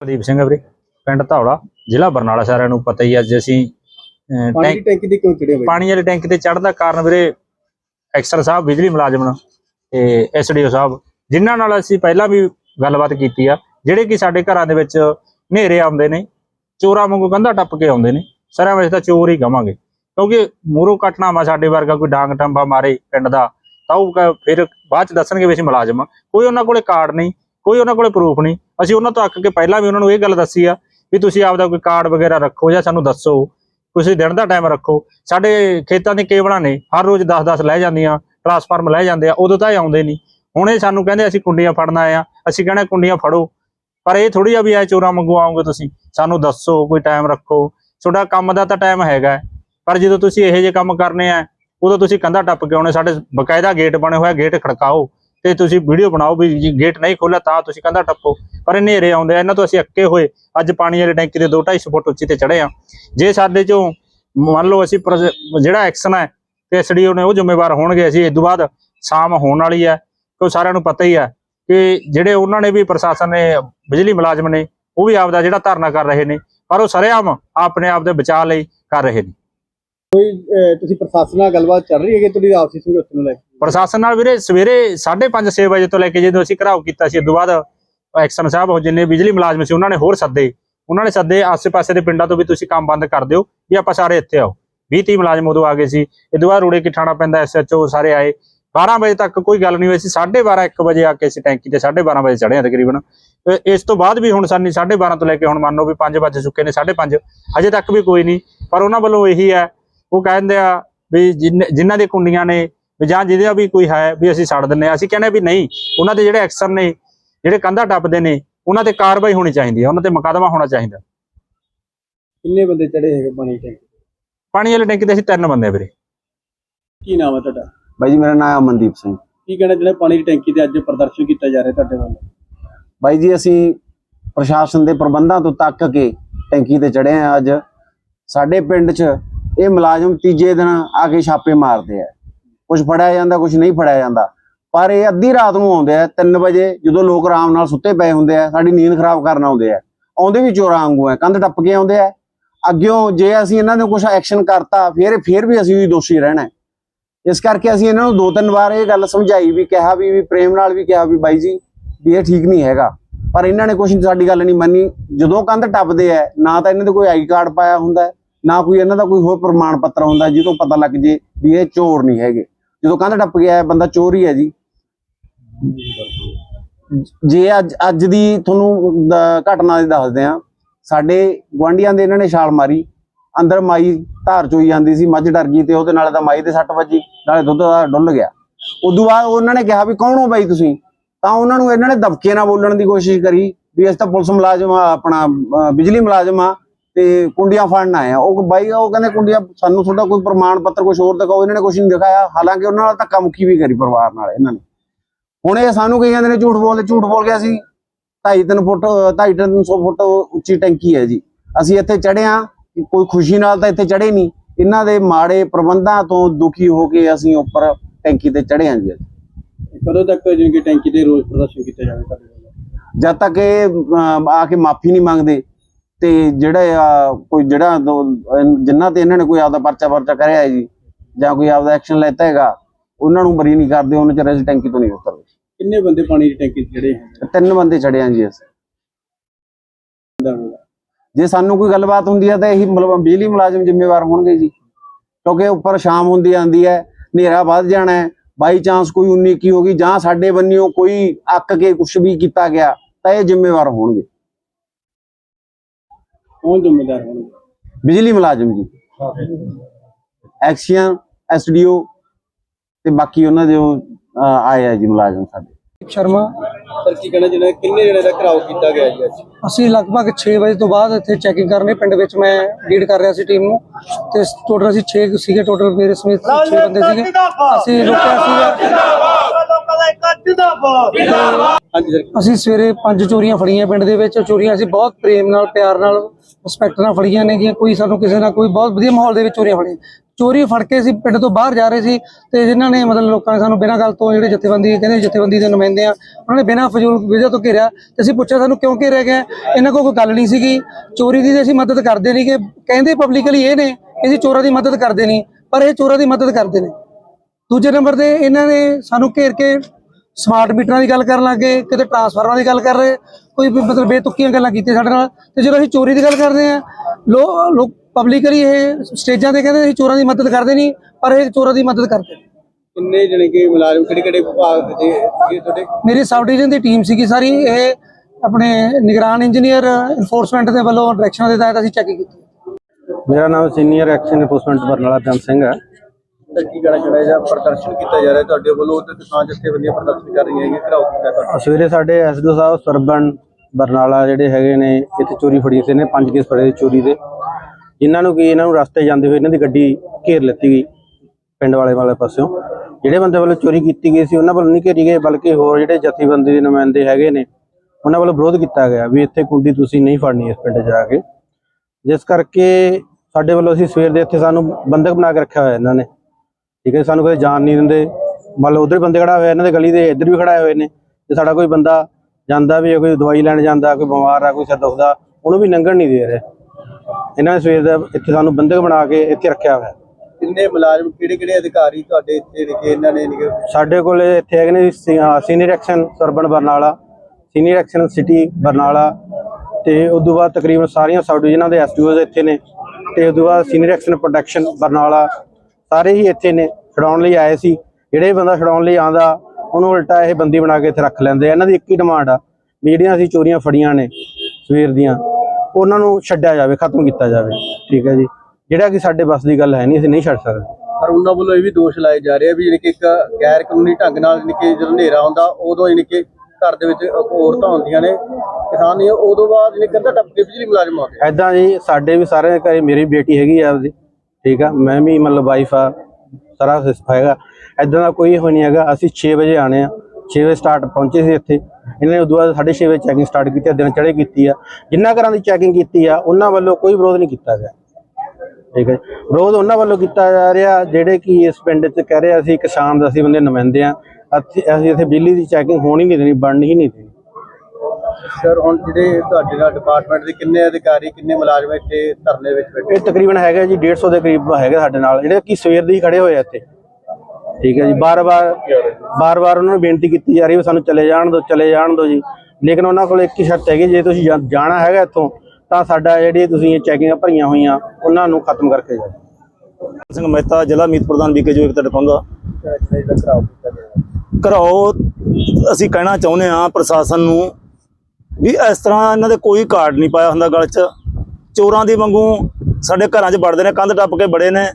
ਪ੍ਰਦੀਪ ਸਿੰਘ ਵੀਰੇ ਪਿੰਡ ਧੌਲਾ ਜ਼ਿਲ੍ਹਾ ਬਰਨਾਲਾ ਸਾਰਿਆਂ ਨੂੰ ਪਤਾ ਹੀ ਅੱਜ ਅਸੀਂ ਪਾਣੀ ਦੀ ਟੈਂਕ ਟੈਂਕੀ ਦੇ ਕਿਉਂ ਚੜੇ ਪਾਣੀ ਵਾਲੇ ਟੈਂਕ ਤੇ ਚੜ੍ਹਨ ਦਾ ਕਾਰਨ ਵੀਰੇ ਐਕਸਰ ਸਾਹਿਬ ਬਿਜਲੀ ਮੁਲਾਜ਼ਮ ਨਾਲ ਤੇ ਐਸਡੀਓ ਸਾਹਿਬ ਜਿਨ੍ਹਾਂ ਨਾਲ ਅਸੀਂ ਪਹਿਲਾਂ ਵੀ ਗੱਲਬਾਤ ਕੀਤੀ ਆ ਜਿਹੜੇ ਕਿ ਸਾਡੇ ਘਰਾਂ ਦੇ ਵਿੱਚ ਹਨੇਰੇ ਆਉਂਦੇ ਨੇ ਚੋਰਾਂ ਵਾਂਗੂ ਕੰਧਾ ਟੱਪ ਕੇ ਆਉਂਦੇ ਨੇ ਸਾਰਿਆਂ ਵਿੱਚ ਤਾਂ ਚੋਰ ਹੀ ਕਵਾਂਗੇ ਕਿਉਂਕਿ ਮੂਰੋ ਕੱਟਣਾ ਮਾ ਸਾਡੇ ਵਰਗਾ ਕੋਈ ਡਾਂਗ ਟੰਬਾ ਮਾਰੇ ਪਿੰਡ ਦਾ ਤਾਂ ਉਹ ਫਿਰ ਬਾਅਦ ਚ ਦੱਸਣਗੇ ਵੀ ਅਸੀਂ ਮੁਲਾਜ਼ਮ ਕੋਈ ਉਹਨਾਂ ਕੋਲੇ ਕਾਰਡ ਨਹੀਂ ਕੋਈ ਉਹਨਾਂ ਕੋਲੇ ਪ੍ਰੂਫ ਨਹੀਂ ਅਸੀਂ ਉਹਨਾਂ ਤੋਂ ਅੱਕ ਕੇ ਪਹਿਲਾਂ ਵੀ ਉਹਨਾਂ ਨੂੰ ਇਹ ਗੱਲ ਦੱਸੀ ਆ ਵੀ ਤੁਸੀਂ ਆਪਦਾ ਕੋਈ ਕਾਰਡ ਵਗੈਰਾ ਰੱਖੋ ਜਾਂ ਸਾਨੂੰ ਦੱਸੋ। ਤੁਸੀਂ ਦਿਨ ਦਾ ਟਾਈਮ ਰੱਖੋ। ਸਾਡੇ ਖੇਤਾਂ ਦੇ ਕੇਬਲਾਂ ਨੇ ਹਰ ਰੋਜ਼ 10-10 ਲੈ ਜਾਂਦੀਆਂ ਟਰਾਂਸਫਾਰਮ ਲੈ ਜਾਂਦੇ ਆ, ਉਦੋਂ ਤਾਂ ਇਹ ਆਉਂਦੇ ਨਹੀਂ। ਹੁਣ ਇਹ ਸਾਨੂੰ ਕਹਿੰਦੇ ਅਸੀਂ ਕੁੰਡੀਆਂ ਫੜਨਾ ਆ, ਅਸੀਂ ਕਹਿੰਦੇ ਕੁੰਡੀਆਂ ਫੜੋ। ਪਰ ਇਹ ਥੋੜੀ ਆ ਵੀ ਐ ਚੋਰਾਂ ਵਾਂਗੂ ਆਉਂਗੇ ਤੁਸੀਂ, ਸਾਨੂੰ ਦੱਸੋ, ਕੋਈ ਟਾਈਮ ਰੱਖੋ। ਤੁਹਾਡਾ ਕੰਮ ਦਾ ਤਾਂ ਟਾਈਮ ਹੈਗਾ ਪਰ ਜਦੋਂ ਤੁਸੀਂ ਇਹੋ ਜਿਹੇ ਕੰਮ ਕਰਨੇ ਆ, ਉਦੋਂ ਤੁਸੀਂ ਕੰਧਾ ਟੱਪ ਕੇ ਆਉਣੇ, ਸਾਡੇ ਬਕਾਇਦਾ ਗੇਟ ਬਣੇ ਹੋਇਆ ਗੇਟ ਖੜਕਾਓ। ਤੇ ਤੁਸੀਂ ਵੀਡੀਓ ਬਣਾਓ ਵੀ ਜੇ ਗੇਟ ਨਹੀਂ ਖੋਲਿਆ ਤਾਂ ਤੁਸੀਂ ਕੰਧਾ ਟੱਪੋ। ਪਰ ਹਨੇਰੇ ਆਉਂਦੇ ਆ, ਇਹਨਾਂ ਤੋਂ ਅਸੀਂ ਅੱਕੇ ਹੋਏ। ਅੱਜ ਪਾਣੀ ਵਾਲੀ ਟੈਂਕੀ ਦੇ 2-250 ਫੁੱਟ ਉੱਚੀ ਤੇ ਚੜੇ ਆ। ਜੇ ਸਾਡੇ ਚੋਂ ਮੰਨ ਲਓ ਅਸੀਂ ਜਿਹੜਾ ਐਕਸ਼ਨ ਹੈ, ਤੇ ਐਸਡੀਓ ਨੇ ਉਹ ਜ਼ਿੰਮੇਵਾਰ ਹੋਣਗੇ ਅਸੀਂ, ਇਸ ਤੋਂ ਬਾਅਦ ਸ਼ਾਮ ਹੋਣ ਵਾਲੀ ਹੈ ਕਿਉਂ ਸਾਰਿਆਂ ਨੂੰ ਪਤਾ ਹੀ ਹੈ ਕਿ ਜਿਹੜੇ ਉਹਨਾਂ ਨੇ ਵੀ ਪ੍ਰਸ਼ਾਸਨ ਨੇ, ਬਿਜਲੀ ਮੁਲਾਜ਼ਮ ਨੇ, ਉਹ ਵੀ ਆਪਦਾ ਜਿਹੜਾ ਧਰਨਾ ਕਰ ਰਹੇ ਨੇ, ਪਰ ਉਹ ਸਰੇਆਮ ਆਪਣੇ ਆਪ ਦੇ ਬਚਾਅ ਲਈ ਕਰ ਰਹੇ ਨੇ। ਕੋਈ ਤੁਸੀਂ ਪ੍ਰਸ਼ਾਸਨ ਨਾਲ ਗੱਲਬਾਤ ਚੱਲ ਰਹੀ ਹੈ ਕਿ ਤੁਹਾਡੀ ਆਪਸੀ ਸਮਝੌਤੇ ਨੂੰ ਲੈ ਕੇ? ਪ੍ਰਸ਼ਾਸਨ ਨਾਲ ਵੀਰੇ ਸਵੇਰੇ 5:30 6 ਵਜੇ ਤੋਂ ਲੈ ਕੇ ਜਦੋਂ ਅਸੀਂ ਘਰਾਓ ਕੀਤਾ ਸੀ, ਉਦੋਂ ਬਾਅਦ ਐਕਸ਼ਨ ਸਾਹਿਬ ਉਹ ਜਿੰਨੇ ਬਿਜਲੀ ਮੁਲਾਜ਼ਮ ਸੀ, ਉਹਨਾਂ ਨੇ ਹੋਰ ਸੱਦੇ। ਉਹਨਾਂ ਨੇ ਸੱਦੇ ਆਸ-ਪਾਸੇ ਦੇ ਪਿੰਡਾਂ ਤੋਂ ਵੀ ਤੁਸੀਂ ਕੰਮ ਬੰਦ ਕਰ ਦਿਓ, ਵੀ ਆਪਾਂ ਸਾਰੇ ਇੱਥੇ ਆਓ। 20 30 ਮੁਲਾਜ਼ਮ ਉਦੋਂ ਆ ਗਏ ਸੀ। ਇਹ ਤੋਂ ਬਾਅਦ ਰੂੜੇ ਕੀ ਠਾਣਾ ਪੈਂਦਾ, ਐਸਐਚਓ ਸਾਰੇ ਆਏ। 12 ਵਜੇ ਤੱਕ ਕੋਈ ਗੱਲ ਨਹੀਂ ਹੋਈ ਸੀ। 12:30 1 ਵਜੇ ਆ ਕੇ ਅਸੀਂ ਟੈਂਕੀ ਤੇ 12:30 ਵਜੇ ਚੜ੍ਹੇ ਆ ਤਕਰੀਬਨ। ਇਸ ਤੋਂ ਬਾਅਦ ਵੀ ਹੁਣ ਸਾਨੀ 12:30 ਤੋਂ ਲੈ ਕੇ ਹੁਣ ਮੰਨ ਲਓ ਵੀ 5 ਵਜੇ ਚੁੱਕੇ ਨੇ 5:30 ਅਜੇ ਤੱਕ ਵੀ ਕੋਈ ਨਹੀਂ। ਪਰ ਉਹਨਾਂ ਵੱਲੋਂ ਇਹੀ ਹੈ, ਉਹ ਕਹਿੰਦੇ ਆ ਵੀ ਜਿੰਨ- ਜਿਨ੍ਹਾਂ ਦੇ ਕੁੰਡੀਆਂ ਨੇ ਵੀ ਜਾਂ ਜਿਹਦਾ ਵੀ ਕੋਈ ਹੈ ਵੀ ਅਸੀਂ ਛੱਡ ਦਿੰਨੇ ਆ ਅਸੀਂ ਕਹਿੰਦੇ ਵੀ ਨਹੀਂ ਉਹਨਾਂ ਦੇ ਜਿਹੜੇ ਐਕਸ਼ਨ ਨੇ ਜਿਹੜੇ ਕੰਧਾ ਟੱਪਦੇ ਨੇ ਉਹਨਾਂ ਤੇ ਕਾਰਵਾਈ ਹੋਣੀ ਚਾਹੀਦੀ ਹੈ ਉਹਨਾਂ ਤੇ ਮੁਕੱਦਮਾ ਹੋਣਾ ਚਾਹੀਦਾ ਕਿੰਨੇ ਬੰਦੇ ਚੜੇ ਹੈਗੇ ਪਾਣੀ ਦੀ ਟੈਂਕੀ? ਪਾਣੀ ਵਾਲੇ ਟੈਂਕੀ ਤੇ ਅਸੀਂ ਤਿੰਨ ਬੰਦੇ ਆ ਵੀਰੇ। ਕੀ ਨਾਮ ਹੈ ਤੁਹਾਡਾ? ਬਾਈ ਜੀ ਮੇਰਾ ਨਾਮ ਅਮਨਦੀਪ ਸਿੰਘ। ਕੀ ਕਹਿਣਾ ਜਿਹੜਾ ਪਾਣੀ ਦੀ ਟੈਂਕੀ ਤੇ ਅੱਜ ਪ੍ਰਦਰਸ਼ਨ ਕੀਤਾ ਜਾ ਰਿਹਾ ਤੁਹਾਡੇ ਵੱਲੋਂ? ਬਾਈ ਜੀ ਅਸੀਂ ਪ੍ਰਸ਼ਾਸਨ ਦੇ ਪ੍ਰਬੰਧਾਂ ਤੋਂ ਤੱਕ ਕੇ ਟੈਂਕੀ ਤੇ ਚੜੇ ਆ ਅੱਜ। ਸਾਡੇ ਪਿੰਡ 'ਚ ਇਹ ਮੁਲਾਜ਼ਮ ਤੀਜੇ ਦਿਨ ਆ ਕੇ ਛਾਪੇ ਮਾਰਦੇ ਆ। ਕੁਝ ਫੜਿਆ ਜਾਂਦਾ ਕੁਝ ਨਹੀਂ ਫੜਿਆ ਜਾਂਦਾ। ਪਰ ਇਹ ਅੱਧੀ ਰਾਤ ਨੂੰ ਆਉਂਦੇ ਆ 3 ਵਜੇ ਜਦੋਂ ਲੋਕ ਆਰਾਮ ਨਾਲ ਸੁੱਤੇ ਪਏ ਹੁੰਦੇ ਆ, ਸਾਡੀ ਨੀਂਦ ਖਰਾਬ ਕਰਨ ਆਉਂਦੇ ਆ। ਆਉਂਦੇ ਵੀ ਚੋਰਾਂ ਵਾਂਗੂ ਆ, ਕੰਧ ਟੱਪ ਕੇ ਆਉਂਦੇ ਆ। ਅੱਗਿਓਂ ਜੇ ਅਸੀਂ ਇਹਨਾਂ ਨੇ ਕੁਝ ਐਕਸ਼ਨ ਕਰਤਾ, ਫਿਰ ਫਿਰ ਵੀ ਅਸੀਂ ਵੀ ਦੋਸ਼ੀ ਰਹਿਣਾ ਇਸ ਕਰਕੇ ਅਸੀਂ ਇਹਨਾਂ ਨੂੰ ਦੋ ਤਿੰਨ ਵਾਰ ਇਹ ਗੱਲ ਸਮਝਾਈ ਵੀ, ਕਿਹਾ ਵੀ ਵੀ ਪ੍ਰੇਮ ਨਾਲ ਵੀ ਕਿਹਾ ਵੀ, ਬਾਈ ਜੀ, ਵੀ ਇਹ ਠੀਕ ਨਹੀਂ ਹੈਗਾ। ਪਰ ਇਹਨਾਂ ਨੇ ਕੁਛ ਸਾਡੀ ਗੱਲ ਨਹੀਂ ਮੰਨੀ। ਜਦੋਂ ਕੰਧ ਟੱਪਦੇ ਆ, ਨਾ ਤਾਂ ਇਹਨਾਂ ਦੇ ਕੋਈ ਆਈ ਕਾਰਡ ਪਾਇਆ ਹੁੰਦਾ, ਨਾ ਕੋਈ ਇਹਨਾਂ ਦਾ ਕੋਈ ਹੋਰ ਪ੍ਰਮਾਣ ਪੱਤਰ ਹੁੰਦਾ, ਜਿਹਦੋਂ ਪਤਾ ਲੱਗ ਜੇ ਵੀ ਇਹ ਚੋਰ ਨਹੀਂ ਹੈਗੇ। ਜਦੋਂ ਕੰਧ ਟੱਪ ਗਿਆ, ਬੰਦਾ ਚੋਰ ਹੀ ਹੈ ਜੀ। ਜੇ ਅੱਜ ਅੱਜ ਦੀ ਤੁਹਾਨੂੰ ਘਟਨਾ ਦੀ ਦੱਸਦੇ ਆ ਸਾਡੇ ਗੁਆਂਢੀਆਂ ਦੇ ਇਹਨਾਂ ਨੇ ਛਾਲ ਮਾਰੀ। ਅੰਦਰ ਮਾਈ ਧਾਰ ਚੋਈ ਜਾਂਦੀ ਸੀ, ਮੱਝ ਡਰ ਗਈ ਤੇ ਉਹਦੇ ਨਾਲ ਤਾਂ ਮਾਈ ਦੇ ਸੱਟ ਵੱਜੀ, ਨਾਲੇ ਦੁੱਧ ਦਾ ਡੁੱਲ ਗਿਆ। ਉਦੋਂ ਬਾਅਦ ਉਹਨਾਂ ਨੇ ਕਿਹਾ ਵੀ ਕੌਣ ਹੋ ਬਾਈ ਤੁਸੀਂ? ਤਾਂ ਉਹਨਾਂ ਨੂੰ ਇਹਨਾਂ ਨੇ ਦਬਕੇ ਨਾਲ ਬੋਲਣ ਦੀ ਕੋਸ਼ਿਸ਼ ਕਰੀ ਵੀ ਅਸੀਂ ਤਾਂ ਪੁਲਿਸ ਮੁਲਾਜ਼ਮ ਆ, ਆਪਣਾ ਬਿਜਲੀ ਮੁਲਾਜ਼ਮ ਆ। ਤੇ ਕੁੰਡੀਆਂ ਫੜਨ ਆਏ ਆ। ਉਹ ਬਾਈ ਉਹ ਕਹਿੰਦੇ ਕੁੰਡੀਆਂ ਸਾਨੂੰ ਤੁਹਾਡਾ ਕੋਈ ਪ੍ਰਮਾਣ ਪੱਤਰ ਕੁਝ ਹੋਰ ਦਿਖਾਓ। ਇਹਨਾਂ ਨੇ ਕੁਝ ਨਹੀਂ ਦਿਖਾਇਆ। ਹਾਲਾਂਕਿ ਉਹਨਾਂ ਨਾਲ ਧੱਕਾ ਮੁੱਕੀ ਵੀ ਕਰੀ ਪਰਿਵਾਰ ਨਾਲ ਇਹਨਾਂ ਨੇ। ਹੁਣ ਇਹ ਸਾਨੂੰ ਕੀ ਕਹਿੰਦੇ ਨੇ ਝੂਠ ਬੋਲਦੇ ਝੂਠ ਬੋਲ ਗਿਆ ਸੀ। 2.5 ਫੁੱਟ 2.5 ਫੁੱਟ ਉੱਚੀ ਟੈਂਕੀ ਹੈ ਜੀ। ਅਸੀਂ ਇੱਥੇ ਚੜ੍ਹੇ ਆ ਕੋਈ ਖੁਸ਼ੀ ਨਾਲ ਤਾਂ ਇੱਥੇ ਚੜ੍ਹੇ ਨਹੀਂ। ਇਹਨਾਂ ਦੇ ਮਾੜੇ ਪ੍ਰਬੰਧਾਂ ਤੋਂ ਦੁਖੀ ਹੋ ਕੇ ਅਸੀਂ ਉੱਪਰ ਟੈਂਕੀ ਤੇ ਚੜ੍ਹੇ ਹਾਂ ਜੀ। ਕਦੋਂ ਤੱਕ ਜਿਵੇਂ ਟੈਂਕੀ ਤੇ ਰੋਜ਼ ਪ੍ਰਦਰਸ਼ਨ ਕੀਤਾ ਜਾਵੇ ਤੁਹਾਡੇ ਵੱਲੋਂ? ਜਦ ਤੱਕ ਇਹ ਆ ਕੇ ਮਾਫੀ ਨਹੀਂ ਮੰਗਦੇ। ਤੇ ਜਿਹੜਾ ਆ ਕੋਈ ਜਿਹੜਾ ਜਿਨ੍ਹਾਂ ਤੇ ਇਹਨਾਂ ਨੇ ਕੋਈ ਆਪਦਾ ਪਰਚਾ ਪਰਚਾ ਕਰਿਆ ਹੈ ਜੀ ਜਾਂ ਕੋਈ ਆਪਦਾ ਐਕਸ਼ਨ ਲੈਤਾ ਹੈਗਾ ਉਹਨਾਂ ਨੂੰ ਬਰੀ ਨਹੀਂ ਕਰਦੇ ਉਹਨਾਂ ਚਿਰ ਅਸੀਂ ਟੈਂਕੀ ਤੋਂ ਨਹੀਂ ਉਤਰਦੇ। ਕਿੰਨੇ ਬੰਦੇ ਪਾਣੀ ਦੀ ਟੈਂਕੀ ਚੜੇ ਤਿੰਨ ਬੰਦੇ ਚੜੇ ਜੀ ਅਸੀਂ। ਜੇ ਸਾਨੂੰ ਕੋਈ ਗੱਲਬਾਤ ਹੁੰਦੀ ਹੈ ਤਾਂ ਇਹੀ ਮਤਲਬ ਬਿਜਲੀ ਮੁਲਾਜ਼ਮ ਜ਼ਿੰਮੇਵਾਰ ਹੋਣਗੇ ਜੀ। ਕਿਉਂਕਿ ਉੱਪਰ ਸ਼ਾਮ ਹੁੰਦੀ ਆਂਦੀ ਹੈ ਹਨੇਰਾ ਵੱਧ ਜਾਣਾ ਹੈ ਬਾਈ ਚਾਂਸ ਕੋਈ 19 ਕੀ ਹੋ ਗਈ ਜਾਂ ਸਾਡੇ ਬੰਨਿਓ ਕੋਈ ਅੱਕ ਕੇ ਕੁਝ ਵੀ ਕੀਤਾ ਗਿਆ ਤਾਂ ਇਹ ਜ਼ਿੰਮੇਵਾਰ ਹੋਣਗੇ। ਕੌਣ ਜ਼ਿੰਮੇਦਾਰ ਹੋਣਗੇ। ਬਿਜਲੀ ਮੁਲਾਜ਼ਮ ਜੀ। ਐਕਸੀਅਨ ਐਸਡੀਓ ਤੇ ਬਾਕੀ ਉਹਨਾਂ ਦੇ ਉਹ, ਆਏ ਆ ਜੀ ਮੁਲਾਜ਼ਮ ਸਾਡੇ। ਸ਼ਰਮਾ। ਸਰ ਕੀ ਕਹਿਣਾ ਜਿਹੜਾ ਕਿੰਨੇ ਜਣੇ ਦਾ ਘਰਾਓ ਕੀਤਾ ਗਿਆ ਜੀ ਅੱਜ? ਅਸੀਂ ਲਗਭਗ 6 ਵਜੇ ਤੋਂ ਬਾਅਦ ਇੱਥੇ ਚੈਕਿੰਗ ਕਰਨੇ ਪਿੰਡ ਵਿੱਚ ਮੈਂ ਲੀਡ ਕਰ ਰਿਹਾ ਸੀ ਟੀਮ ਨੂੰ। ਤੇ ਟੋਟਲ ਅਸੀਂ 6 ਸੀਗੇ ਟੋਟਲ ਮੇਰੇ ਸਮੇਤ 6 ਬੰਦੇ ਸੀਗੇ। ਅਸੀਂ ਰੁਕਿਆ ਸੀਗਾ। ਅਸੀਂ ਸਵੇਰੇ ਪੰਜ ਚੋਰੀਆਂ ਫੜੀਆਂ ਪਿੰਡ ਦੇ ਵਿੱਚ। ਚੋਰੀਆਂ ਅਸੀਂ ਬਹੁਤ ਪ੍ਰੇਮ ਨਾਲ ਪਿਆਰ ਨਾਲ ਰਿਸਪੈਕਟ ਨਾਲ ਫੜੀਆਂ ਨੇ ਕਿ ਕੋਈ ਸਾਨੂੰ ਕਿਸੇ ਨਾਲ ਕੋਈ ਬਹੁਤ ਵਧੀਆ ਮਾਹੌਲ ਦੇ ਵਿੱਚ ਚੋਰੀਆਂ ਫੜੀਆਂ। ਚੋਰੀ ਫੜ ਕੇ ਅਸੀਂ ਪਿੰਡ ਤੋਂ ਬਾਹਰ ਜਾ ਰਹੇ ਸੀ ਤੇ ਜਿਨ੍ਹਾਂ ਨੇ ਮਤਲਬ ਲੋਕਾਂ ਨੇ ਸਾਨੂੰ ਬਿਨਾਂ ਗੱਲ ਤੋਂ ਜਿਹੜੇ ਜਥੇਬੰਦੀ ਕਹਿੰਦੇ ਜਥੇਬੰਦੀ ਦੇ ਨੁਮਾਇੰਦੇ ਆ ਉਹਨਾਂ ਨੇ ਬਿਨਾਂ ਫਜ਼ੂਲ ਵਜ੍ਹਾ ਤੋਂ ਘੇਰਿਆ ਤੇ ਅਸੀਂ ਪੁੱਛਿਆ ਸਾਨੂੰ ਕਿਉਂ ਘੇਰਿਆ ਗਿਆ? ਇਹਨਾਂ ਕੋਲ ਕੋਈ ਗੱਲ ਨਹੀਂ ਸੀਗੀ। ਚੋਰੀ ਦੀ ਅਸੀਂ ਮਦਦ ਕਰਦੇ ਨਹੀਂ ਕਿ ਕਹਿੰਦੇ ਪਬਲਿਕਲੀ ਇਹ ਨੇ ਕਿ ਅਸੀਂ ਚੋਰਾਂ ਦੀ ਮਦਦ ਕਰਦੇ ਨਹੀਂ ਪਰ ਇਹ ਚੋਰਾਂ ਦੀ ਮਦਦ ਕਰਦੇ ਨੇ। ਦੂਜੇ ਨੰਬਰ ਤੇ ਇਹਨਾਂ ਨੇ ਸਾਨੂੰ ਘੇਰ ਕੇ ਸਮਾਰਟ ਮੀਟਰਾਂ ਦੀ ਗੱਲ ਕਰਨ ਲੱਗੇ ਕਿਤੇ ਟਰਾਂਸਫਾਰਮਰਾਂ ਦੀ ਗੱਲ ਕਰ ਰਹੇ ਕੋਈ ਵੀ ਮਤਲਬ ਬੇਤੁਕੀਆਂ ਗੱਲਾਂ ਕੀਤੀਆਂ ਸਾਡੇ ਨਾਲ ਤੇ ਜਦੋਂ ਅਸੀਂ ਚੋਰੀ ਦੀ ਗੱਲ ਕਰਦੇ ਆ ਲੋਕ ਪਬਲਿਕਲੀ ਇਹ ਸਟੇਜਾਂ ਤੇ ਕਹਿੰਦੇ ਅਸੀਂ ਚੋਰਾਂ ਦੀ ਮਦਦ ਕਰਦੇ ਨਹੀਂ ਪਰ ਇਹ ਚੋਰਾਂ ਦੀ ਮਦਦ ਕਰਦੇ। ਕਿੰਨੇ ਜਣੇ ਕਿ ਮੁਲਾਜ਼ਮ ਕਿਹੜੇ ਕਿਹੜੇ ਵਿਭਾਗ ਦੇ ਸੀਗੇ ਤੁਹਾਡੇ? ਮੇਰੀ ਸਬ ਡਿਵੀਜ਼ਨ ਦੀ ਟੀਮ ਸੀਗੀ ਸਾਰੀ ਇਹ ਆਪਣੇ ਨਿਗਰਾਨ ਇੰਜੀਨੀਅਰ ਇਨਫੋਰਸਮੈਂਟ ਦੇ ਵੱਲੋਂ ਡਾਇਰੈਕਸ਼ਨਾਂ ਦੇ ਤਹਿਤ ਅਸੀਂ ਚੈੱਕ ਕੀਤੀ। ਮੇਰਾ ਨਾਮ senior action enforcement Barnala Beant Singh ਹੈ। ਤਾਂ ਕੀ ਕਹਿਣਾ ਚਾਹੁੰਦੇ ਜਾਂ ਪ੍ਰਦਰਸ਼ਨ ਕੀਤਾ ਜਾ ਰਿਹਾ ਤੁਹਾਡੇ ਵੱਲੋਂ ਤੇ ਕਿਸਾਨ ਜਥੇਬੰਦੀਆਂ ਪ੍ਰਦਰਸ਼ਨ ਕਰ ਰਹੀਆਂ ਹੈਗੀਆਂ, ਘਰਾਓ ਕੀਤਾ ਤੁਹਾਡਾ ਸਵੇਰੇ ਸਾਡੇ ਐਸਡੀਓ ਸਾਹਿਬ ਸਰਬਨ ਬਰਨਾਲਾ ਜਿਹੜੇ ਹੈਗੇ ਨੇ, ਇੱਥੇ ਚੋਰੀ ਫੜੀ ਸੀ ਨੇ ਪੰਜ ਕੇਸ ਫੜੇ ਚੋਰੀ ਦੇ। ਜਿਨ੍ਹਾਂ ਨੂੰ ਕੀ ਇਹਨਾਂ ਨੂੰ ਰਸਤੇ ਜਾਂਦੇ ਹੋਏ ਇਹਨਾਂ ਦੀ ਗੱਡੀ ਘੇਰ ਲਿੱਤੀ ਗਈ ਪਿੰਡ ਵਾਲੇ ਵਾਲੇ ਪਾਸਿਓਂ। ਜਿਹੜੇ ਬੰਦੇ ਵੱਲੋਂ ਚੋਰੀ ਕੀਤੀ ਗਈ ਸੀ, ਉਹਨਾਂ ਵੱਲੋਂ ਨਹੀਂ ਘੇਰੀ ਗਏ ਬਲਕਿ ਹੋਰ ਜਿਹੜੇ ਜਥੇਬੰਦੀ ਦੇ ਨੁਮਾਇੰਦੇ ਹੈਗੇ ਨੇ, ਉਹਨਾਂ ਵੱਲੋਂ ਵਿਰੋਧ ਕੀਤਾ ਗਿਆ ਵੀ ਇੱਥੇ ਕੁੰਡੀ ਤੁਸੀਂ ਨਹੀਂ ਫੜਨੀ ਇਸ ਪਿੰਡ ਜਾ ਕੇ। ਜਿਸ ਕਰਕੇ ਸਾਡੇ ਵੱਲੋਂ ਅਸੀਂ ਸਵੇਰ ਦੇ ਇੱਥੇ ਸਾਨੂੰ ਬੰਦਕ ਬਣਾ ਕੇ ਰੱਖਿਆ ਹੋਇਆ ਇਹਨਾਂ ਨੇ। ਠੀਕ ਹੈ ਸਾਨੂੰ ਕਦੇ ਜਾਣ ਨਹੀਂ ਦਿੰਦੇ। ਮੰਨ ਲਓ ਉਧਰ ਬੰਦੇ ਖੜਾ ਹੋਇਆ ਇਹਨਾਂ ਦੇ ਗਲੀ ਦੇ ਇੱਧਰ ਵੀ ਖੜਾਏ ਹੋਏ ਨੇ। ਤੇ ਸਾਡਾ ਕੋਈ ਬੰਦਾ ਜਾਂਦਾ ਵੀ ਹੈ ਕੋਈ ਦਵਾਈ ਲੈਣ ਜਾਂਦਾ ਕੋਈ ਬਿਮਾਰ ਆ ਕੋਈ ਸਿਰ ਦੁਖਦਾ ਉਹਨੂੰ ਵੀ ਲੰਘਣ ਨਹੀਂ ਦੇ ਰਹੇ। ਇਹਨਾਂ ਨੇ ਸਵੇਰ ਦਾ ਇੱਥੇ ਸਾਨੂੰ ਬੰਦਕ ਬਣਾ ਕੇ ਇੱਥੇ ਰੱਖਿਆ ਹੋਇਆ। ਕਿੰਨੇ ਮੁਲਾਜ਼ਮ ਕਿਹੜੇ ਕਿਹੜੇ ਅਧਿਕਾਰੀ ਤੁਹਾਡੇ ਇੱਥੇ ਨੇ ਕਿ ਇਹਨਾਂ ਨੇ ਸਾਡੇ ਕੋਲ ਇੱਥੇ ਹੈਗੇ ਨੇ senior action Sarban Barnala senior action city Barnala ਤੇ ਉਸ ਤੋਂ ਬਾਅਦ ਤਕਰੀਬਨ ਸਾਰੀਆਂ ਸਬ ਡਿਵੀਜ਼ਨਾਂ ਦੇ ਐਸਡੀਓਜ਼ ਇੱਥੇ ਨੇ ਤੇ ਉਸ ਤੋਂ ਬਾਅਦ ਸੀਨੀਅਰ ਐਕਸ਼ਨ ਪ੍ਰੋਟੈਕਸ਼ਨ ਬਰਨਾਲਾ ਸਾਰੇ ਹੀ ਇੱਥੇ ਨੇ। ਛਡਾਉਣ ਲਈ ਆਏ ਸੀ। ਜਿਹੜੇ ਬੰਦਾ ਛਡਾਉਣ ਲਈ ਆਂਦਾ ਉਹਨੂੰ ਉਲਟਾ ਇਹ ਬੰਦੀ ਬਣਾ ਕੇ ਇੱਥੇ ਰੱਖ ਲੈਂਦੇ ਆ। ਇਹਨਾਂ ਦੀ ਇੱਕ ਹੀ ਡਿਮਾਂਡ ਆ। ਵੀ ਜਿਹੜੀਆਂ ਅਸੀਂ ਚੋਰੀਆਂ ਫੜੀਆਂ ਨੇ ਸਵੇਰ ਦੀਆਂ। ਉਹਨਾਂ ਨੂੰ ਛੱਡਿਆ ਜਾਵੇ ਖਤਮ ਕੀਤਾ ਜਾਵੇ। ਠੀਕ ਹੈ ਜੀ। ਜਿਹੜਾ ਕਿ ਸਾਡੇ ਬਸ ਦੀ ਗੱਲ ਹੈ ਨਹੀਂ ਅਸੀਂ ਨਹੀਂ ਛੱਡ ਸਕਦੇ। ਪਰ ਉਹਨਾਂ ਵੱਲੋਂ ਇਹ ਵੀ ਦੋਸ਼ ਲਾਏ ਜਾ ਰਹੇ ਆ ਵੀ ਜਿਹੜੀ ਕਿ ਇੱਕ ਗੈਰ ਕਾਨੂੰਨੀ ਢੰਗ ਨਾਲ ਜਿਹੜੀ ਕਿ ਜਦੋਂ ਹਨੇਰਾ ਆਉਂਦਾ ਉਦੋਂ ਜਿਹੜੀ ਕਿ ਘਰ ਦੇ ਵਿੱਚ ਔਰਤਾਂ ਹੁੰਦੀਆਂ ਨੇ ਕਿਸਾਨ ਨਹੀਂ ਉਦੋਂ ਬਾਅਦ ਜਿਹੜੀ ਕੰਧਾ ਟੱਪ ਕੇ ਬਿਜਲੀ ਮੁਲਾਜ਼ਮ ਆਉਂਦੇ। ਐਦਾਂ ਜੀ ਸਾਡੇ ਵੀ ਸਾਰੇ ਘਰੇ ਮੇਰੀ ਬੇਟੀ ਹੈਗੀ ਆ ਆਪਦੀ। ਠੀਕ ਆ ਮੈਂ ਵੀ ਮਤਲਬ ਵਾਈਫ ਆ। ਸਾਰਾ ਸਿਸਟਮ ਹੈਗਾ। ਐਦਾਂ ਦਾ ਕੋਈ ਹੋ ਨਹੀਂ ਹੈਗਾ। ਅਸੀਂ 6 ਵਜੇ ਆਣੇ ਆ। 6 ਵਜੇ ਸਟਾਰਟ ਪਹੁੰਚੇ ਸੀ ਇੱਥੇ। ਇਹਨਾਂ ਨੇ ਉਦੋਂ ਬਾਅਦ 6:30 ਵਜੇ ਚੈਕਿੰਗ ਸਟਾਰਟ ਕੀਤੀ ਆ ਦਿਨ ਚੜ੍ਹੇ ਕੀਤੀ ਆ। ਜਿੰਨਾ ਘਰਾਂ ਦੀ ਚੈਕਿੰਗ ਕੀਤੀ ਆ ਉਹਨਾਂ ਵੱਲੋਂ ਕੋਈ ਵਿਰੋਧ ਨਹੀਂ ਕੀਤਾ ਗਿਆ। ਠੀਕ ਹੈ ਜੀ। ਵਿਰੋਧ ਉਹਨਾਂ ਵੱਲੋਂ ਕੀਤਾ ਜਾ ਰਿਹਾ ਜਿਹੜੇ ਕਿ ਇਸ ਪਿੰਡ 'ਚ ਕਹਿ ਰਹੇ ਆ, ਅਸੀਂ ਕਿਸਾਨ ਦਾ ਅਸੀਂ ਬੰਦੇ ਨੁਮਾਇੰਦੇ ਆ। ਅਸੀਂ ਅਸੀਂ ਇੱਥੇ ਬਿਜਲੀ ਦੀ ਚੈਕਿੰਗ ਹੋਣੀ ਨਹੀਂ ਦੇਣੀ ਬਣਨੀ ਹੀ ਨਹੀਂ ਦੇਣੀ। ਸਰ ਹੁਣ ਜਿਹੜੇ ਤੁਹਾਡੇ ਨਾਲ ਡਿਪਾਰਟਮੈਂਟ ਦੇ ਕਿੰਨੇ ਅਧਿਕਾਰੀ ਕਿੰਨੇ ਮੁਲਾਜ਼ਮ ਇੱਥੇ ਧਰਨੇ ਵਿੱਚ ਬੈਠੇ? ਇਹ ਤਕਰੀਬਨ ਹੈਗਾ ਜੀ 150 ਦੇ ਕਰੀਬ ਹੈਗਾ ਸਾਡੇ ਨਾਲ। ਜਿਹੜੇ ਕਿ ਸਵੇਰ ਦੇ ਹੀ ਖੜੇ ਹੋਏ ਆ ਇੱਥੇ। ਠੀਕ ਹੈ ਜੀ ਬਾਰ-ਬਾਰ ਬਾਰ-ਬਾਰ ਉਹਨਾਂ ਨੂੰ ਬੇਨਤੀ ਕੀਤੀ ਜਾ ਰਹੀ ਹੈ ਵੀ ਸਾਨੂੰ ਚਲੇ ਜਾਣ ਦਿਓ ਚਲੇ ਜਾਣ ਦਿਓ ਜੀ। ਲੇਕਿਨ ਉਹਨਾਂ ਕੋਲ ਇੱਕ ਹੀ ਸ਼ਰਤ ਹੈਗੀ ਜੇ ਤੁਸੀਂ ਜਾਣਾ ਹੈਗਾ ਇੱਥੋਂ ਤਾਂ ਸਾਡਾ ਜਿਹੜੀ ਤੁਸੀਂ ਇਹ ਚੈਕਿੰਗਾਂ ਭਰੀਆਂ ਹੋਈਆਂ ਉਹਨਾਂ ਨੂੰ ਖਤਮ ਕਰਕੇ ਜਾਓ। ਸਿੰਘ ਮਹਿਤਾ ਜ਼ਿਲ੍ਹਾ ਮੀਤ ਪ੍ਰਧਾਨ ਵਿਕੇ ਜੋ ਇੱਕ ਕੀਤਾ ਗਿਆ। ਘਰਾਓ ਅਸੀਂ ਕਹਿਣਾ ਚਾਹੁੰਦੇ ਹਾਂ ਪ੍ਰਸ਼ਾਸਨ ਨੂੰ ਵੀ ਇਸ ਤਰ੍ਹਾਂ ਇਹਨਾਂ ਦੇ ਕੋਈ ਕਾਰਡ ਨਹੀਂ ਪਾਇਆ ਹੁੰਦਾ ਗਲ 'ਚ। ਚੋਰਾਂ ਦੀ ਵਾਂਗੂ ਸਾਡੇ ਘਰਾਂ 'ਚ ਵੜਦੇ ਨੇ, ਕੰਧ ਟੱਪ ਕੇ ਬੜੇ ਨੇ।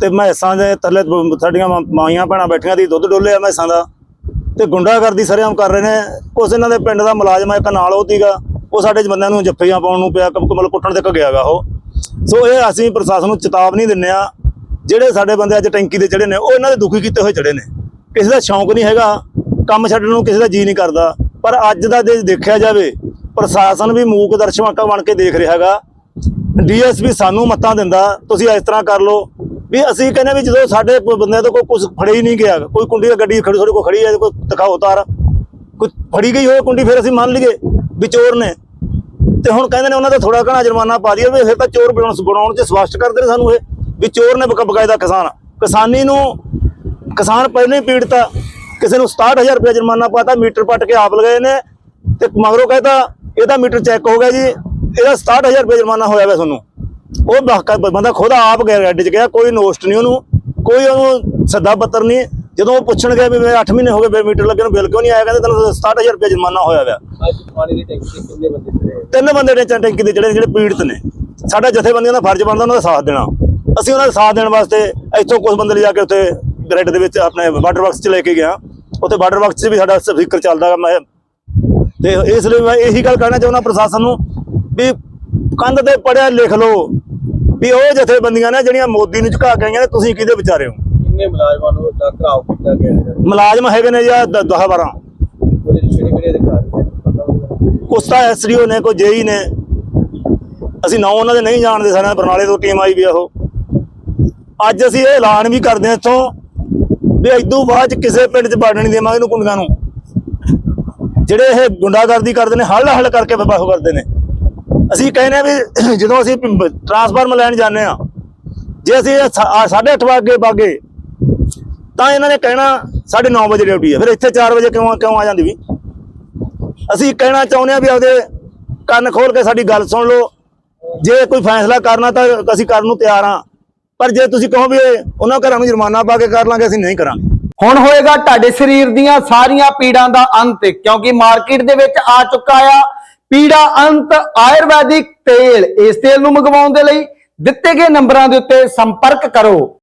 ਤੇ ਮੈਸਾਂ ਦੇ ਥੱਲੇ ਸਾਡੀਆਂ ਮਾਂ- ਮਾਈਆਂ ਭੈਣਾਂ ਬੈਠੀਆਂ ਦੀ ਦੁੱਧ ਡੋਲੇ ਆ ਮੈਸਾਂ ਦਾ। ਤੇ ਗੁੰਡਾਗਰਦੀ ਸਰੇਆਮ ਕਰ ਰਹੇ ਨੇ। ਕੁਛ ਇਹਨਾਂ ਦੇ ਪਿੰਡ ਦਾ ਮੁਲਾਜ਼ਮ ਇੱਕ ਨਾਲ ਉਹ ਸੀਗਾ। ਉਹ ਸਾਡੇ ਬੰਦਿਆਂ ਨੂੰ ਜੱਫੀਆਂ ਪਾਉਣ ਨੂੰ ਪਿਆ, ਕ- ਮਤਲਬ ਕੁੱਟਣ ਤੱਕ ਗਿਆਗਾ ਉਹ। ਸੋ ਇਹ ਅਸੀਂ ਪ੍ਰਸ਼ਾਸਨ ਨੂੰ ਚੇਤਾਵਨੀ ਦਿੰਨੇ ਆ ਜਿਹੜੇ ਸਾਡੇ ਬੰਦੇ ਅੱਜ ਟੈਂਕੀ ਦੇ ਚੜੇ ਨੇ, ਉਹ ਇਹਨਾਂ ਦੇ ਦੁਖੀ ਕੀਤੇ ਹੋਏ ਚੜੇ ਨੇ। ਕਿਸੇ ਦਾ ਸ਼ੌਂਕ ਨਹੀਂ ਹੈਗਾ। ਕੰਮ ਛੱਡਣ ਨੂੰ ਕਿਸੇ ਦਾ ਜੀ ਨਹੀਂ ਕਰਦਾ। ਪਰ ਅੱਜ ਦਾ ਜੇ ਦੇਖਿਆ ਜਾਵੇ, ਪ੍ਰਸ਼ਾਸਨ ਵੀ ਮੂਕ ਦਰਸ਼ਕਾਂ ਬਣ ਕੇ ਦੇਖ ਰਿਹਾ ਹੈਗਾ। ਡੀਐਸਪੀ ਸਾਨੂੰ ਮੱਤਾਂ ਦਿੰਦਾ, ਤੁਸੀਂ ਇਸ ਤਰ੍ਹਾਂ ਕਰ ਲਓ। ਵੀ ਅਸੀਂ ਕਹਿੰਦੇ ਵੀ ਜਦੋਂ ਸਾਡੇ ਬੰਦਿਆਂ ਤੋਂ ਕੋਈ ਕੁਝ ਫੜੇ ਹੀ ਨਹੀਂ ਗਿਆ, ਕੋਈ ਕੁੰਡੀ ਦਾ ਗੱਡੀ ਖੜੀ, ਤੁਹਾਡੇ ਕੋਲ ਖੜੀ ਹੈ, ਕੋਈ ਦਿਖਾਓ ਤਾਰ ਕੋਈ ਫੜੀ ਗਈ ਹੋਏ ਕੁੰਡੀ, ਫਿਰ ਅਸੀਂ ਮੰਨ ਲਈਏ ਵੀ ਚੋਰ ਨੇ। ਤੇ ਹੁਣ ਕਹਿੰਦੇ ਨੇ ਉਹਨਾਂ ਦਾ ਥੋੜਾ ਘਣਾ ਜੁਰਮਾਨਾ ਪਾ ਦਈਏ, ਵੀ ਫਿਰ ਤਾਂ ਚੋਰ ਬਣਾਉਣ ਬਣਾਉਣ ਚ ਸਪਸ਼ਟ ਕਰਦੇ ਨੇ ਸਾਨੂੰ ਇਹ, ਵੀ ਚੋਰ ਨੇ ਬਕ, ਬਕਾਇਦਾ ਕਿਸਾਨ। ਕਿਸਾਨੀ ਨੂੰ ਕਿਸਾਨ ਪਹਿਲਾਂ ਹੀ ਪੀੜਤਾ। ਕਿਸੇ ਨੂੰ 67000 ਰੁਪਏ ਜੁਰਮਾਨਾ ਪਾਤਾ ਮੀਟਰ ਪੱਟ ਕੇ ਆਪ ਲਗਾਏ ਨੇ ਤੇ ਮਗਰੋਂ ਕਹਿੰਦਾ ਇਹਦਾ ਮੀਟਰ ਚੈੱਕ ਹੋ ਗਿਆ ਜੀ ਇਹਦਾ 67000 ਰੁਪਏ ਜੁਰਮਾਨਾ ਹੋਇਆ ਵਾ ਤੁਹਾਨੂੰ। ਉਹ ਬੰਦਾ ਖੁਦ ਆਪ ਗਿਆ ਰੈਡ ਚ ਗਿਆ ਕੋਈ ਨੋਸਟ ਨਹੀਂ ਉਹਨੂੰ ਕੋਈ ਉਹਨੂੰ ਸੱਦਾ ਪੱਤਰ ਨਹੀਂ। ਜਦੋਂ ਉਹ ਪੁੱਛਣ ਗਿਆ ਵੀ ਮੇਰੇ 8 ਮਹੀਨੇ ਹੋ ਗਏ ਬੇ ਮੀਟਰ ਲੱਗੇ ਨੂੰ ਬਿੱਲ ਕਿਉਂ ਨਹੀਂ ਆਇਆ? ਕਹਿੰਦੇ ਤੈਨੂੰ 67000 ਰੁਪਏ ਜੁਰਮਾਨਾ ਹੋਇਆ ਵਾ। ਤਿੰਨ ਬੰਦੇ ਨੇ ਟੈਂਕੀ ਦੇ ਜਿਹੜੇ ਜਿਹੜੇ ਪੀੜਤ ਨੇ। ਸਾਡਾ ਜਥੇਬੰਦੀਆਂ ਦਾ ਫਰਜ਼ ਬਣਦਾ ਉਹਨਾਂ ਦਾ ਸਾਥ ਦੇਣਾ। ਅਸੀਂ ਉਹਨਾਂ ਦਾ ਸਾਥ ਦੇਣ ਵਾਸਤੇ ਇੱਥੋਂ ਕੁਝ ਬੰਦੇ ਲਿਜਾ ਕੇ ਉੱਥੇ ਗ੍ਰਿਡ ਦੇ ਵਿੱਚ ਆਪਣੇ ਵਾਟਰ ਬਾਕਸ 'ਚ ਲੈ ਕੇ ਗਿਆ। ਉੱਥੇ ਵਾਟਰ ਬਾਕਸ 'ਚ ਵੀ ਸਾਡਾ ਸਪੀਕਰ ਚੱਲਦਾ ਮੈਂ। ਤੇ ਇਸ ਲਈ ਮੈਂ ਇਹੀ ਗੱਲ ਕਹਿਣਾ ਚਾਹੁੰਦਾ ਪ੍ਰਸ਼ਾਸਨ ਨੂੰ ਵੀ ਕੰਧ ਤੇ ਪੜਿਆ ਲਿਖ ਲਓ ਵੀ ਉਹ ਜਥੇਬੰਦੀਆਂ ਨੇ ਜਿਹੜੀਆਂ ਮੋਦੀ ਨੂੰ ਝੁਕਾ ਕੇ ਆਈਆਂ ਨੇ ਤੁਸੀਂ ਕਿਹਦੇ ਵਿਚਾਰੇ ਹੋ? ਕਿੰਨੇ ਮੁਲਾਜ਼ਮਾਂ ਨੂੰ ਦਾ ਘਰਾਓ ਕੀਤਾ ਗਿਆ ਹੈ ਮੁਲਾਜ਼ਮ ਹੈਗੇ ਨੇ ਜਾਂ 10 12 ਉਹਦੇ ਵਿੱਚ ਕਿਹੜੇ ਕਿਹੜੇ ਅਧਿਕਾਰੀ ਕੁਛ ਤਾਂ ਐਸਡੀਓ ਨੇ ਕੋਈ ਜੇਈ ਨੇ। ਅਸੀਂ ਨਾਂ ਉਹਨਾਂ ਦੇ ਨਹੀਂ ਜਾਣਦੇ ਸਾਡੇ ਬਰਨਾਲੇ ਤੋਂ ਟੀਮ ਆਈ ਵੀ ਆ ਉਹ। ਅੱਜ ਅਸੀਂ ਇਹ ਐਲਾਨ ਵੀ ਕਰਦੇ ਹਾਂ ਇੱਥੋਂ ਵੀ ਇਦੋਂ ਬਾਅਦ 'ਚ ਕਿਸੇ ਪਿੰਡ 'ਚ ਵੜਨ ਨਹੀਂ ਦੇਵਾਂਗੇ ਇਹਨੂੰ ਕੁੰਡੀਆਂ ਨੂੰ। ਜਿਹੜੇ ਇਹ ਗੁੰਡਾਗਰਦੀ ਕਰਦੇ ਨੇ, ਹਲ ਹਲ ਕਰਕੇ ਬਬਾਹ ਕਰਦੇ ਨੇ। ਅਸੀਂ ਕਹਿੰਦੇ ਆ ਵੀ ਜਦੋਂ ਅਸੀਂ ਟਰਾਂਸਫਾਰਮਰ ਲੈਣ ਜਾਂਦੇ ਆ ਜੇ ਅਸੀਂ 8:30 ਵਜੇ ਬਾਗੇ, ਤਾਂ ਇਹਨਾਂ ਨੇ ਕਹਿਣਾ 9:30 ਵਜੇ ਡਿਊਟੀ ਹੈ। ਫਿਰ ਇੱਥੇ 4 ਵਜੇ ਕਿਉਂ ਕਿਉਂ ਆ ਜਾਂਦੀ ਵੀ? ਅਸੀਂ ਕਹਿਣਾ ਚਾਹੁੰਦੇ ਆ ਵੀ ਆਪਦੇ ਕੰਨ ਖੋਲ ਕੇ ਸਾਡੀ ਗੱਲ ਸੁਣ ਲਓ। ਜੇ ਕੋਈ ਫੈਸਲਾ ਕਰਨਾ ਤਾਂ ਅਸੀਂ ਕਰਨ ਨੂੰ ਤਿਆਰ ਆ ਪਰ ਜੇ ਤੁਸੀਂ ਕਹੋ ਵੀ ਉਹਨਾਂ ਘਰਾਂ ਨੂੰ ਜੁਰਮਾਨਾ ਪਾ ਕੇ ਕਰ ਲਾਂਗੇ, ਅਸੀਂ ਨਹੀਂ ਕਰਾਂਗੇ। ਹੁਣ ਹੋਏਗਾ ਤੁਹਾਡੇ ਸਰੀਰ ਦੀਆਂ ਸਾਰੀਆਂ ਪੀੜਾਂ ਦਾ ਅੰਤ, ਕਿਉਂਕਿ ਮਾਰਕੀਟ ਦੇ ਵਿੱਚ ਆ ਚੁੱਕਾ ਆ ਪੀੜਾ ਅੰਤ ਆਯੁਰਵੈਦਿਕ ਤੇਲ। ਇਸ ਤੇਲ ਨੂੰ ਮੰਗਵਾਉਣ ਦੇ ਲਈ ਦਿੱਤੇ ਗਏ ਨੰਬਰਾਂ ਦੇ ਉੱਤੇ ਸੰਪਰਕ ਕਰੋ।